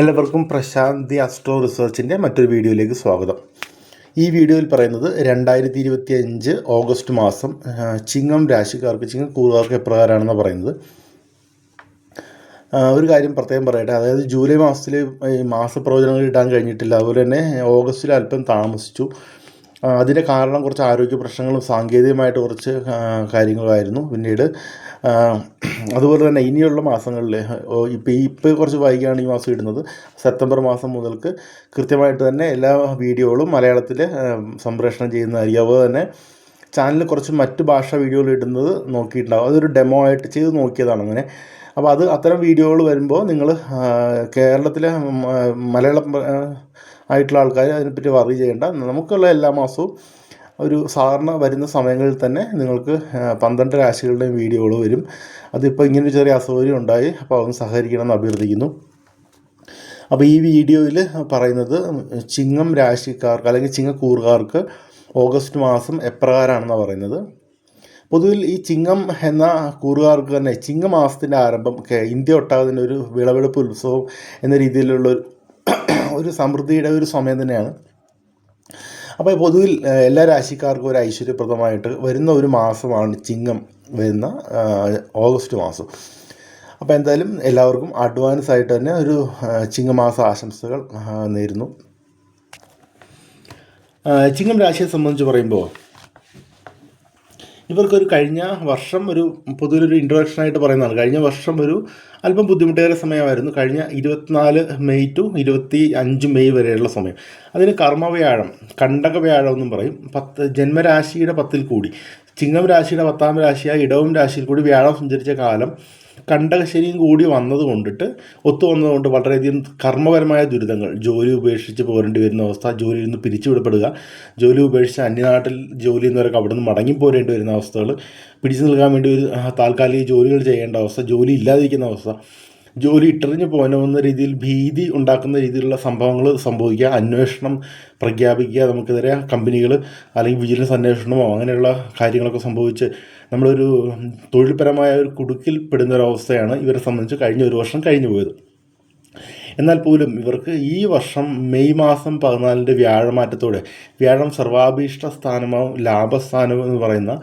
എല്ലാവർക്കും പ്രശാന്തി അസ്ട്രോ റിസർച്ചിന്റെ മറ്റൊരു വീഡിയോയിലേക്ക് സ്വാഗതം. ഈ വീഡിയോയിൽ പറയുന്നത് രണ്ടായിരത്തി ഇരുപത്തി അഞ്ച് ഓഗസ്റ്റ് മാസം ചിങ്ങം രാശിക്കാർക്ക് ചിങ്ങം കൂറുകാർക്ക് എപ്രകാരമാണെന്ന് പറയുന്നത്. ഒരു കാര്യം പ്രത്യേകം പറയട്ടെ. അതായത് ജൂലൈ മാസത്തിൽ മാസപ്രവചനങ്ങൾ ഇടാൻ കഴിഞ്ഞിട്ടില്ല. അതുപോലെ തന്നെ ഓഗസ്റ്റിൽ അല്പം താമസിച്ചു. അതിന്റെ കാരണം കുറച്ച് ആരോഗ്യ പ്രശ്നങ്ങളും സാങ്കേതികമായിട്ട് കുറച്ച് കാര്യങ്ങളുമായിരുന്നു പിന്നീട്. അതുപോലെ തന്നെ ഇനിയുള്ള മാസങ്ങളിൽ ഇപ്പോൾ ഈ ഇപ്പോൾ കുറച്ച് വൈകിയാണ് ഈ മാസം ഇടുന്നത്. സെപ്റ്റംബർ മാസം മുതൽക്ക് കൃത്യമായിട്ട് തന്നെ എല്ലാ വീഡിയോകളും മലയാളത്തിൽ സംപ്രേഷണം ചെയ്യുന്നതായിരിക്കും. അതുപോലെ തന്നെ ചാനലിൽ കുറച്ച് മറ്റ് ഭാഷ വീഡിയോകൾ ഇടുന്നത് നോക്കിയിട്ടുണ്ടാവും. അതൊരു ഡെമോ ആയിട്ട് ചെയ്ത് നോക്കിയതാണ് അങ്ങനെ. അപ്പോൾ അത് അത്തരം വീഡിയോകൾ വരുമ്പോൾ നിങ്ങൾ കേരളത്തിലെ മലയാളം ആയിട്ടുള്ള ആൾക്കാർ അതിനെപ്പറ്റി വറി ചെയ്യേണ്ട. നമുക്കുള്ള എല്ലാ മാസവും ഒരു സാധാരണ വരുന്ന സമയങ്ങളിൽ തന്നെ നിങ്ങൾക്ക് പന്ത്രണ്ട് രാശികളുടെയും വീഡിയോകൾ വരും. അതിപ്പോൾ ഇങ്ങനെ ഒരു ചെറിയ അസൗകര്യം ഉണ്ടായി. അപ്പോൾ അതൊന്ന് സഹകരിക്കണമെന്ന് അഭ്യർത്ഥിക്കുന്നു. അപ്പോൾ ഈ വീഡിയോയിൽ പറയുന്നത് ചിങ്ങം രാശിക്കാർക്ക് അല്ലെങ്കിൽ ചിങ്ങക്കൂറുകാർക്ക് ഓഗസ്റ്റ് മാസം എപ്രകാരമാണെന്നാണ് പറയുന്നത്. പൊതുവിൽ ഈ ചിങ്ങം എന്ന കൂറുകാർക്ക് തന്നെ ചിങ്ങമാസത്തിന്റെ ആരംഭം ഇന്ത്യ ഒട്ടാകത്തിന്റെ ഒരു വിളവെടുപ്പ് ഉത്സവം എന്ന രീതിയിലുള്ള ഒരു സമൃദ്ധിയുടെ ഒരു സമയം തന്നെയാണ്. അപ്പോൾ പൊതുവിൽ എല്ലാ രാശിക്കാർക്കും ഒരു ഐശ്വര്യപ്രദമായിട്ട് വരുന്ന ഒരു മാസമാണ് ചിങ്ങം വരുന്ന ഓഗസ്റ്റ് മാസം. അപ്പോൾ എന്തായാലും എല്ലാവർക്കും അഡ്വാൻസ് ആയിട്ട് തന്നെ ഒരു ചിങ്ങമാസ ആശംസകൾ നേരുന്നു. ചിങ്ങം രാശിയെ സംബന്ധിച്ച് പറയുമ്പോൾ ഇവർക്കൊരു കഴിഞ്ഞ വർഷം ഒരു പൊതുവിലൊരു ഇൻട്രൊഡക്ഷൻ ആയിട്ട് പറയുന്നതാണ്. കഴിഞ്ഞ വർഷം ഒരു അല്പം ബുദ്ധിമുട്ടേറെ സമയമായിരുന്നു. കഴിഞ്ഞ ഇരുപത്തിനാല് മെയ് ടു ഇരുപത്തി അഞ്ച് മെയ് വരെയുള്ള സമയം. അതിന് കർമ്മവ്യാഴം കണ്ടക വ്യാഴം എന്നും പറയും. പത്ത് ജന്മരാശിയുടെ പത്തിൽ കൂടി. ചിങ്ങം രാശിയുടെ പത്താം രാശിയായ ഇടവും രാശിയിൽ കൂടി വ്യാഴം സഞ്ചരിച്ച കാലം കണ്ടകശനിയും കൂടി വന്നത് കൊണ്ടിട്ട് ഒത്തു വന്നതുകൊണ്ട് വളരെയധികം കർമ്മപരമായ ദുരിതങ്ങൾ. ജോലി ഉപേക്ഷിച്ച് പോരേണ്ടി വരുന്ന അവസ്ഥ ജോലിയിൽ നിന്ന് പിരിച്ചുവിടപ്പെടുക ജോലി ഉപേക്ഷിച്ച് അന്യനാട്ടിൽ ജോലി എന്നവരൊക്കെ അവിടെ നിന്ന് മടങ്ങി പോരേണ്ടി വരുന്ന അവസ്ഥകൾ പിടിച്ചു നിൽക്കാൻ വേണ്ടി ഒരു താൽക്കാലിക ജോലികൾ ചെയ്യേണ്ട അവസ്ഥ ജോലി ഇല്ലാതിരിക്കുന്ന അവസ്ഥ. ജോലി ഇട്ടെറിഞ്ഞു പോകാവുന്ന രീതിയിൽ ഭീതി ഉണ്ടാക്കുന്ന രീതിയിലുള്ള സംഭവങ്ങൾ സംഭവിക്കുക അന്വേഷണം പ്രഖ്യാപിക്കുക നമുക്കെതിരെ കമ്പനികൾ അല്ലെങ്കിൽ വിജിലൻസ് അന്വേഷണമോ അങ്ങനെയുള്ള കാര്യങ്ങളൊക്കെ സംഭവിച്ച് നമ്മളൊരു തൊഴിൽപരമായ ഒരു കുടുക്കിൽ പെടുന്ന ഒരു അവസ്ഥയാണ് ഇവരെ സംബന്ധിച്ച് കഴിഞ്ഞ ഒരു വർഷം കഴിഞ്ഞു പോയത്. എന്നാൽ പോലും ഇവർക്ക് ഈ വർഷം മെയ് മാസം പതിനാലിന്റെ വ്യാഴമാറ്റത്തോടെ വ്യാഴം സർവാഭീഷ്ട സ്ഥാനമാവും ലാഭസ്ഥാനവും എന്ന് പറയുന്ന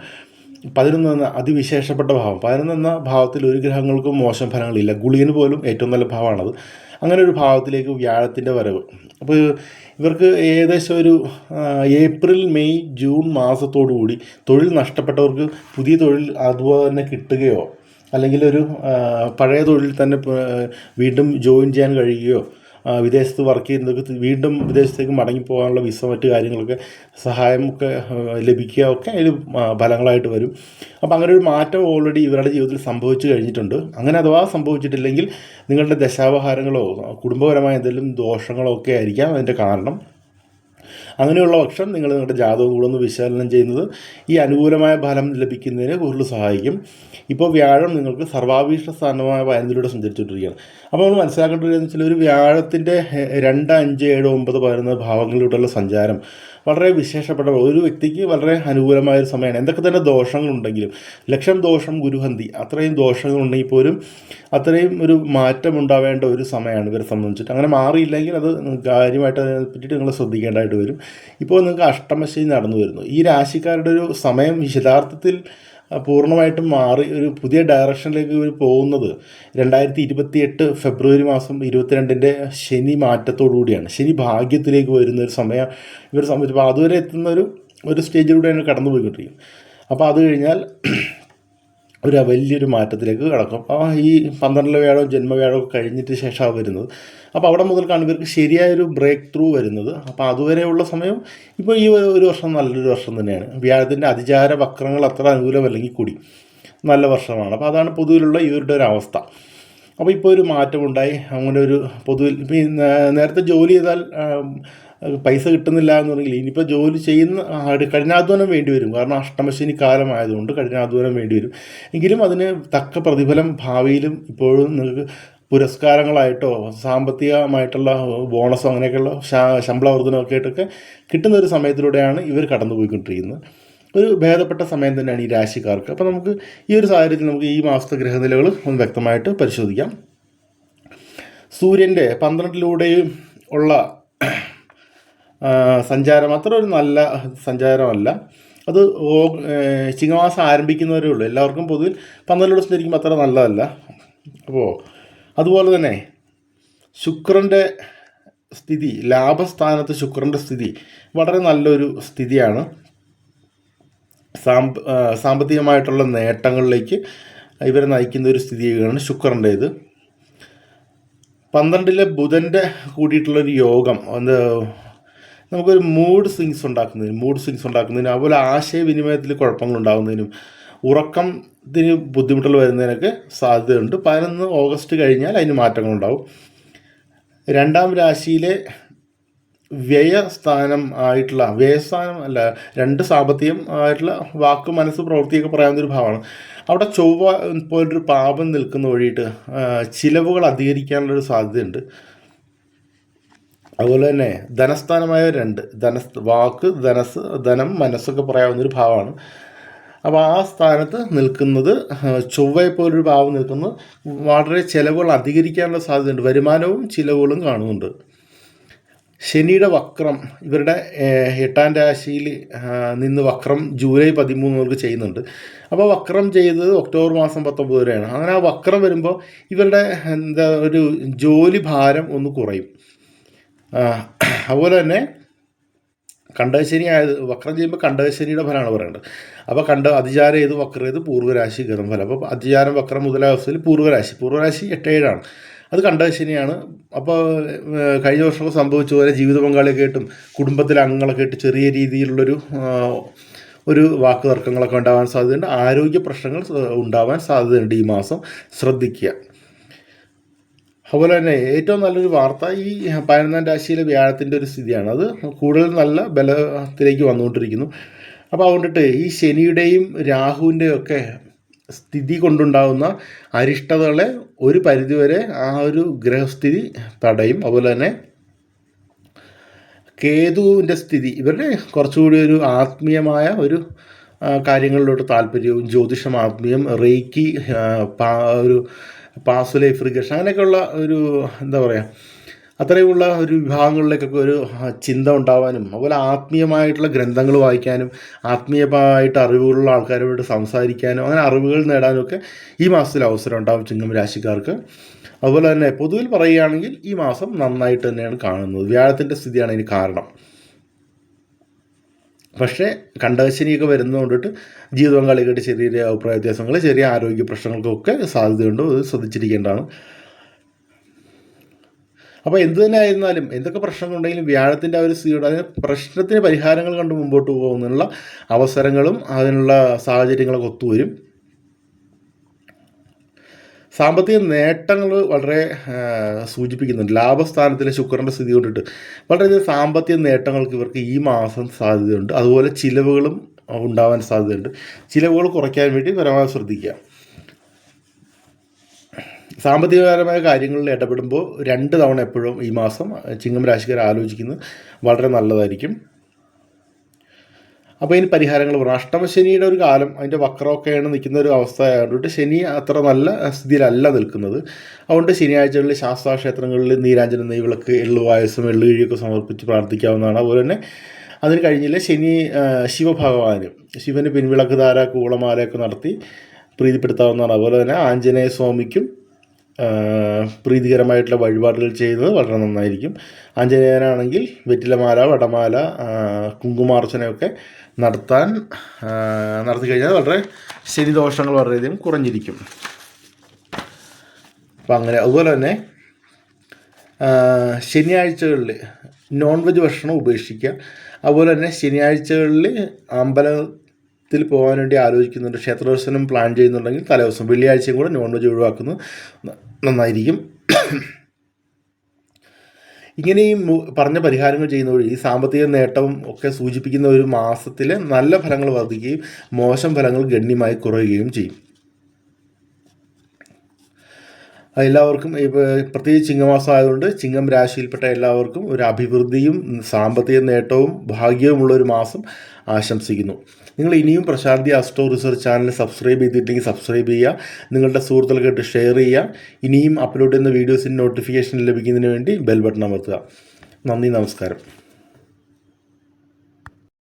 പതിനൊന്ന് എന്ന അതിവിശേഷപ്പെട്ട ഭാവം. പതിനൊന്ന് എന്ന ഭാവത്തിൽ ഒരു ഗ്രഹങ്ങൾക്കും മോശം ഫലങ്ങളില്ല. ഗുളികന് പോലും ഏറ്റവും നല്ല ഭാവമാണത്. അങ്ങനെ ഒരു ഭാവത്തിലേക്ക് വ്യാഴത്തിന്റെ വരവ്. അപ്പോൾ ഇവർക്ക് ഏകദേശം ഒരു ഏപ്രിൽ മെയ് ജൂൺ മാസത്തോടു കൂടി തൊഴിൽ നഷ്ടപ്പെട്ടവർക്ക് പുതിയ തൊഴിൽ അതുപോലെ തന്നെ കിട്ടുകയോ അല്ലെങ്കിൽ ഒരു പഴയ തൊഴിൽ തന്നെ വീണ്ടും ജോയിൻ ചെയ്യാൻ കഴിയുകയോ വിദേശത്ത് വർക്ക് ചെയ്യുന്നവർക്ക് വീണ്ടും വിദേശത്തേക്ക് മടങ്ങിപ്പോകാനുള്ള വിസ മറ്റു കാര്യങ്ങളൊക്കെ സഹായമൊക്കെ ലഭിക്കുക ഒക്കെ അതിൽ ഫലങ്ങളായിട്ട് വരും. അപ്പോൾ അങ്ങനെ ഒരു മാറ്റം ഓൾറെഡി ഇവരുടെ ജീവിതത്തിൽ സംഭവിച്ചു കഴിഞ്ഞിട്ടുണ്ട്. അങ്ങനെ അഥവാ സംഭവിച്ചിട്ടില്ലെങ്കിൽ നിങ്ങളുടെ ദശാവഹാരങ്ങളോ കുടുംബപരമായ എന്തെങ്കിലും ദോഷങ്ങളോ ഒക്കെ ആയിരിക്കാം അതിന്റെ കാരണം. അങ്ങനെയുള്ള പക്ഷം നിങ്ങൾ നിങ്ങളുടെ ജാതകം കൂടെ ഒന്ന് വിശകലനം ചെയ്യുന്നത് ഈ അനുകൂലമായ ഫലം ലഭിക്കുന്നതിന് കൂടുതൽ സഹായിക്കും. ഇപ്പോൾ വ്യാഴം നിങ്ങൾക്ക് സർവാഭീഷ്ട സ്ഥാനമായ പതിനൊന്നിലൂടെ സഞ്ചരിച്ചുകൊണ്ടിരിക്കുകയാണ്. അപ്പോൾ നമ്മൾ മനസ്സിലാക്കേണ്ട ഒരു വെച്ചാൽ ഒരു വ്യാഴത്തിന്റെ രണ്ട് അഞ്ച് ഏഴ് ഒമ്പത് പതിനൊന്ന് ഭാവങ്ങളിലൂടെയുള്ള സഞ്ചാരം വളരെ വിശേഷപ്പെട്ട ഒരു വ്യക്തിക്ക് വളരെ അനുകൂലമായ ഒരു സമയമാണ്. എന്തൊക്കെ തന്നെ ദോഷങ്ങളുണ്ടെങ്കിലും ലക്ഷം ദോഷം ഗുരുഹന്തി അത്രയും ദോഷങ്ങളുണ്ടെങ്കിൽ പോലും അത്രയും ഒരു മാറ്റം ഉണ്ടാവേണ്ട ഒരു സമയമാണ് ഇവരെ സംബന്ധിച്ചിട്ട്. അങ്ങനെ മാറിയില്ലെങ്കിൽ അത് കാര്യമായിട്ട് അതിനെ പറ്റിയിട്ട് നിങ്ങൾ ശ്രദ്ധിക്കേണ്ടതായിട്ട് വരും. ഇപ്പോൾ നിങ്ങൾക്ക് അഷ്ടമശനി നടന്നു വരുന്നു. ഈ രാശിക്കാരുടെ ഒരു സമയം യഥാർത്ഥത്തിൽ പൂർണമായിട്ടും മാറി ഒരു പുതിയ ഡയറക്ഷനിലേക്ക് ഇവർ പോകുന്നത് രണ്ടായിരത്തി ഇരുപത്തി എട്ട് ഫെബ്രുവരി മാസം ഇരുപത്തിരണ്ടിന്റെ ശനി മാറ്റത്തോടു കൂടിയാണ്. ശനി ഭാഗ്യത്തിലേക്ക് വരുന്ന ഒരു സമയം ഇവർ സംബന്ധിച്ച് അപ്പോൾ അതുവരെ എത്തുന്ന ഒരു ഒരു സ്റ്റേജിലൂടെയാണ് കടന്നു പോയിക്കൊണ്ടിരിക്കും അപ്പോൾ അത് കഴിഞ്ഞാൽ ഒരു വലിയൊരു മാറ്റത്തിലേക്ക് കടക്കും. അപ്പോൾ ഈ പന്ത്രണ്ടിലെ വ്യാഴവും ജന്മവ്യാഴവും കഴിഞ്ഞിട്ട് ശേഷമാണ് വരുന്നത്. അപ്പോൾ അവിടെ മുതൽക്കാണ് ഇവർക്ക് ശരിയായൊരു ബ്രേക്ക് ത്രൂ വരുന്നത്. അപ്പോൾ അതുവരെയുള്ള സമയം ഇപ്പോൾ ഈ ഒരു വർഷം നല്ലൊരു വർഷം തന്നെയാണ്. വ്യാഴത്തിന്റെ അതിചാര വക്രങ്ങൾ അത്ര അനുകൂലമല്ലെങ്കിൽ കൂടി നല്ല വർഷമാണ്. അപ്പോൾ അതാണ് പൊതുവിലുള്ള ഇവരുടെ ഒരു അവസ്ഥ അപ്പോൾ ഇപ്പോൾ ഒരു മാറ്റമുണ്ടായി അങ്ങനെ ഒരു പൊതുവിൽ നേരത്തെ ജോലി ചെയ്താൽ പൈസ കിട്ടുന്നില്ല എന്ന് പറഞ്ഞെങ്കിൽ ഇനിയിപ്പോൾ ജോലി ചെയ്യുന്ന കഠിനാധ്വാനം വേണ്ടി വരും. കാരണം അഷ്ടമശനി കാലമായതുകൊണ്ട് കഠിനാധ്വാനം വേണ്ടി വരും. എങ്കിലും അതിന് തക്ക പ്രതിഫലം ഭാവിയിലും ഇപ്പോഴും നിങ്ങൾക്ക് പുരസ്കാരങ്ങളായിട്ടോ സാമ്പത്തികമായിട്ടുള്ള ബോണസോ അങ്ങനെയൊക്കെയുള്ള ശമ്പള വർധനമൊക്കെ ആയിട്ടൊക്കെ കിട്ടുന്ന ഒരു സമയത്തിലൂടെയാണ് ഇവർ കടന്നുപോയിക്കൊണ്ടിരിക്കുന്നത്. ഒരു ഭേദപ്പെട്ട സമയം തന്നെയാണ് ഈ രാശിക്കാർക്ക്. അപ്പോൾ നമുക്ക് ഈ ഒരു സാഹചര്യത്തിൽ നമുക്ക് ഈ മാസത്തെ ഗ്രഹനിലകൾ ഒന്ന് വ്യക്തമായിട്ട് പരിശോധിക്കാം. സൂര്യന്റെ പന്ത്രണ്ടിലൂടെയും ഉള്ള സഞ്ചാരം അത്ര ഒരു നല്ല സഞ്ചാരമല്ല. അത് ചിങ്ങമാസം ആരംഭിക്കുന്നവരേ ഉള്ളൂ. എല്ലാവർക്കും പൊതുവിൽ പന്ത്രണ്ടിലൂടെ സഞ്ചരിക്കുമ്പോൾ അത്ര നല്ലതല്ല. അപ്പോൾ അതുപോലെ തന്നെ ശുക്രന്റെ സ്ഥിതി ലാഭസ്ഥാനത്ത് ശുക്രന്റെ സ്ഥിതി വളരെ നല്ലൊരു സ്ഥിതിയാണ്. സാമ്പ സാമ്പത്തികമായിട്ടുള്ള നേട്ടങ്ങളിലേക്ക് ഇവരെ നയിക്കുന്ന ഒരു സ്ഥിതിയാണ് ശുക്രന്റേത് പന്ത്രണ്ടിലെ ബുധന്റെ കൂടിയിട്ടുള്ളൊരു യോഗം അത് നമുക്കൊരു മൂഡ് സ്വിങ്സ് ഉണ്ടാക്കുന്നതിനും മൂഡ് സ്വിങ്സ് ഉണ്ടാക്കുന്നതിനും അതുപോലെ ആശയവിനിമയത്തിൽ കുഴപ്പങ്ങൾ ഉണ്ടാകുന്നതിനും ഉറക്കത്തിന് ബുദ്ധിമുട്ടുകൾ വരുന്നതിനൊക്കെ സാധ്യതയുണ്ട്. പതിനൊന്ന് ഓഗസ്റ്റ് കഴിഞ്ഞാൽ അതിന് മാറ്റങ്ങളുണ്ടാവും. രണ്ടാം രാശിയിലെ വ്യയസ്ഥാനം ആയിട്ടുള്ള വ്യയസ്ഥാനം അല്ല രണ്ട് സാമ്പത്തികം ആയിട്ടുള്ള വാക്ക് മനസ്സ് പ്രവൃത്തിയൊക്കെ പറയാവുന്ന ഒരു ഭാവമാണ്. അവിടെ ചൊവ്വ പോലൊരു പാപം നിൽക്കുന്ന വഴിയിട്ട് ചിലവുകൾ അധികരിക്കാനുള്ളൊരു സാധ്യതയുണ്ട്. അതുപോലെ തന്നെ ധനസ്ഥാനമായ രണ്ട് ധന വാക്ക് ധനസ് ധനം മനസ്സൊക്കെ പറയാവുന്നൊരു ഭാവമാണ്. അപ്പോൾ ആ സ്ഥാനത്ത് നിൽക്കുന്നത് ചൊവ്വയെ പോലൊരു ഭാവം നിൽക്കുന്നത് വളരെ ചിലവുകൾ അധികരിക്കാനുള്ള സാധ്യതയുണ്ട്. വരുമാനവും ചിലവുകളും കാണുന്നുണ്ട്. ശനിയുടെ വക്രം ഇവരുടെ എട്ടാം രാശിയിൽ നിന്ന് വക്രം ജൂലൈ പതിമൂന്ന് ചെയ്യുന്നുണ്ട്. അപ്പോൾ വക്രം ചെയ്തത് ഒക്ടോബർ മാസം പത്തൊമ്പത് വരെയാണ്. അങ്ങനെ ആ വക്രം വരുമ്പോൾ ഇവരുടെ എന്താ ഒരു ജോലി ഭാരം ഒന്ന് കുറയും. അതുപോലെ തന്നെ കണ്ടകശനി ആയത് വക്രം ചെയ്യുമ്പോൾ കണ്ടകശനിയുടെ ഫലമാണ് പറയേണ്ടത്. അപ്പോൾ കണ്ട അതിചാരം ഏത് വക്രം ഏത് പൂർവരാശി ഗതം ഫലം. അപ്പോൾ അതിചാരം വക്രം മുതലാവസ്ഥയിൽ പൂർവരാശി. പൂർവരാശി എട്ട് ഏഴാണ്. അത് കണ്ടകശനിയാണ് അപ്പോൾ കഴിഞ്ഞ വർഷമൊക്കെ സംഭവിച്ച പോലെ ജീവിത പങ്കാളിയൊക്കെ ആയിട്ടും കുടുംബത്തിലെ അംഗങ്ങളൊക്കെ ആയിട്ട് ചെറിയ രീതിയിലുള്ളൊരു ഒരു വാക്ക് തർക്കങ്ങളൊക്കെ ഉണ്ടാവാൻ സാധ്യതയുണ്ട്. ആരോഗ്യ പ്രശ്നങ്ങൾ ഉണ്ടാവാൻ സാധ്യതയുണ്ട് ഈ മാസം. ശ്രദ്ധിക്കുക. അതുപോലെ തന്നെ ഏറ്റവും നല്ലൊരു വാർത്ത ഈ പതിനൊന്നാം രാശിയിലെ വ്യാഴത്തിന്റെ ഒരു സ്ഥിതിയാണ്. അത് കൂടുതൽ നല്ല ബലത്തിലേക്ക് വന്നുകൊണ്ടിരിക്കുന്നു. അപ്പോൾ അതുകൊണ്ടിട്ട് ഈ ശനിയുടെയും രാഹുവിന്റെയും ഒക്കെ സ്ഥിതി കൊണ്ടുണ്ടാകുന്ന അരിഷ്ടതകളെ ഒരു പരിധിവരെ ആ ഒരു ഗ്രഹസ്ഥിതി തടയും. അതുപോലെ തന്നെ കേതുവിന്റെ സ്ഥിതി ഇവരുടെ കുറച്ചുകൂടി ഒരു ആത്മീയമായ ഒരു കാര്യങ്ങളിലോട്ട് താല്പര്യവും ജ്യോതിഷം ആത്മീയം റേക്കി ഒരു പാസ് ലൈഫ് ഇറിഗേഷൻ അങ്ങനെയൊക്കെയുള്ള ഒരു എന്താ പറയുക അത്രയുമുള്ള ഒരു വിഭാഗങ്ങളിലേക്കൊക്കെ ഒരു ചിന്ത ഉണ്ടാവാനും അതുപോലെ ആത്മീയമായിട്ടുള്ള ഗ്രന്ഥങ്ങൾ വായിക്കാനും ആത്മീയമായിട്ട് അറിവുകളുള്ള ആൾക്കാരോട് സംസാരിക്കാനും അങ്ങനെ അറിവുകൾ നേടാനും ഒക്കെ ഈ മാസത്തിൽ അവസരം ഉണ്ടാവും ചിങ്ങം രാശിക്കാർക്ക്. അതുപോലെ തന്നെ പൊതുവിൽ പറയുകയാണെങ്കിൽ ഈ മാസം നന്നായിട്ട് തന്നെയാണ് കാണുന്നത്. വ്യാഴത്തിന്റെ സ്ഥിതിയാണ് ഇതിന് കാരണം. പക്ഷേ കണ്ടകശനിയൊക്കെ വരുന്നതുകൊണ്ടിട്ട് ജീവിത പങ്കാളികളുടെ ചെറിയ ചെറിയ അഭിപ്രായ വ്യത്യാസങ്ങൾ ചെറിയ ആരോഗ്യ പ്രശ്നങ്ങൾക്കൊക്കെ സാധ്യതയുണ്ട്. അത് ശ്രദ്ധിച്ചിരിക്കേണ്ടതാണ്. അപ്പോൾ എന്ത് തന്നെ ആയിരുന്നാലും എന്തൊക്കെ പ്രശ്നങ്ങളുണ്ടെങ്കിലും വ്യാഴത്തിന്റെ ആ ഒരു സ്ഥിതിയുടെ അതിന് പ്രശ്നത്തിന് പരിഹാരങ്ങൾ കണ്ട് മുമ്പോട്ട് പോകുന്നതിനുള്ള അവസരങ്ങളും അതിനുള്ള സാഹചര്യങ്ങളൊക്കെ ഒത്തുവരും. സാമ്പത്തിക നേട്ടങ്ങൾ വളരെ സൂചിപ്പിക്കുന്നുണ്ട്. ലാഭസ്ഥാനത്തിലെ ശുക്രന്റെ സ്ഥിതി കൊണ്ടിട്ട് വളരെയധികം സാമ്പത്തിക നേട്ടങ്ങൾക്ക് ഇവർക്ക് ഈ മാസം സാധ്യതയുണ്ട്. അതുപോലെ ചിലവുകളും ഉണ്ടാവാൻ സാധ്യതയുണ്ട്. ചിലവുകൾ കുറയ്ക്കാൻ വേണ്ടി പരമാവധി ശ്രദ്ധിക്കുക. സാമ്പത്തികപരമായ കാര്യങ്ങളിൽ ഇടപെടുമ്പോൾ രണ്ട് തവണ എപ്പോഴും ഈ മാസം ചിങ്ങം രാശിക്കാർ ആലോചിക്കുന്നത് വളരെ നല്ലതായിരിക്കും. അപ്പോൾ ഇതിന് പരിഹാരങ്ങൾ പറഞ്ഞു. അഷ്ടമശനിയുടെ ഒരു കാലം അതിന്റെ വക്രമൊക്കെയാണ് നിൽക്കുന്ന ഒരു അവസ്ഥ ആയതുകൊണ്ട് ശനി അത്ര നല്ല സ്ഥിതിയിലല്ല നിൽക്കുന്നത്. അതുകൊണ്ട് ശനിയാഴ്ചകളിൽ ശാസ്താക്ഷേത്രങ്ങളിൽ നീരാഞ്ജന നെയ്വിളക്ക് എള്ളു പായസം എള്ളുകിഴിയൊക്കെ സമർപ്പിച്ച് പ്രാർത്ഥിക്കാവുന്നതാണ്. അതുപോലെ തന്നെ അതിന് കഴിഞ്ഞില്ല ശനി ശിവഭഗവാന്. ശിവന് പിൻവിളക്ക് ധാര കൂളമാലയൊക്കെ നടത്തി പ്രീതിപ്പെടുത്താവുന്നതാണ്. അതുപോലെ തന്നെ ആഞ്ജനേയ സ്വാമിക്കും പ്രീതികരമായിട്ടുള്ള വഴിപാടുകൾ ചെയ്യുന്നത് വളരെ നന്നായിരിക്കും. ആഞ്ജനേയനാണെങ്കിൽ വെറ്റിലമാല വടമാല കുങ്കുമാർച്ചനയൊക്കെ നടത്താൻ നടത്തി കഴിഞ്ഞാൽ വളരെ ശനിദോഷങ്ങൾ വളരെയധികം കുറഞ്ഞിരിക്കും. അപ്പം അങ്ങനെ അതുപോലെ തന്നെ ശനിയാഴ്ചകളിൽ നോൺ വെജ് ഭക്ഷണം ഉപേക്ഷിക്കുക. അതുപോലെ തന്നെ ശനിയാഴ്ചകളിൽ അമ്പലത്തിൽ പോകാൻ വേണ്ടി ആലോചിക്കുന്നുണ്ട്. ക്ഷേത്രദർശനം പ്ലാൻ ചെയ്യുന്നുണ്ടെങ്കിൽ തലേദിവസം വെള്ളിയാഴ്ചയും കൂടെ നോൺ വെജ് ഒഴിവാക്കുന്നത് നന്നായിരിക്കും. ഇങ്ങനെ ഈ പറഞ്ഞ പരിഹാരങ്ങൾ ചെയ്യുന്ന വഴി ഈ സാമ്പത്തിക നേട്ടവും ഒക്കെ സൂചിപ്പിക്കുന്ന ഒരു മാസത്തിൽ നല്ല ഫലങ്ങൾ വർദ്ധിക്കുകയും മോശം ഫലങ്ങൾ ഗണ്യമായി കുറയുകയും ചെയ്യും. എല്ലാവർക്കും പ്രത്യേകിച്ച് ചിങ്ങമാസം ആയതുകൊണ്ട് ചിങ്ങം രാശിയിൽപ്പെട്ട എല്ലാവർക്കും ഒരു അഭിവൃദ്ധിയും സാമ്പത്തിക നേട്ടവും ഭാഗ്യവുമുള്ള ഒരു മാസം ആശംസിക്കുന്നു. നിങ്ങൾ ഇനിയും Prashanti astro research channel subscribe ചെയ്തിട്ടില്ലെങ്കിൽ സബ്സ്ക്രൈബ് ചെയ്യുക. നിങ്ങളുടെ സുഹൃത്തുക്കൾക്കായിട്ട് ഷെയർ ചെയ്യുക. ഇനിയും അപ്ലോഡ് ചെയ്യുന്ന വീഡിയോസിന്റെ നോട്ടിഫിക്കേഷൻ ലഭിക്കുന്നതിന് വേണ്ടി ബെൽ ബട്ടൺ അമർത്തുക. നന്ദി നമസ്കാരം.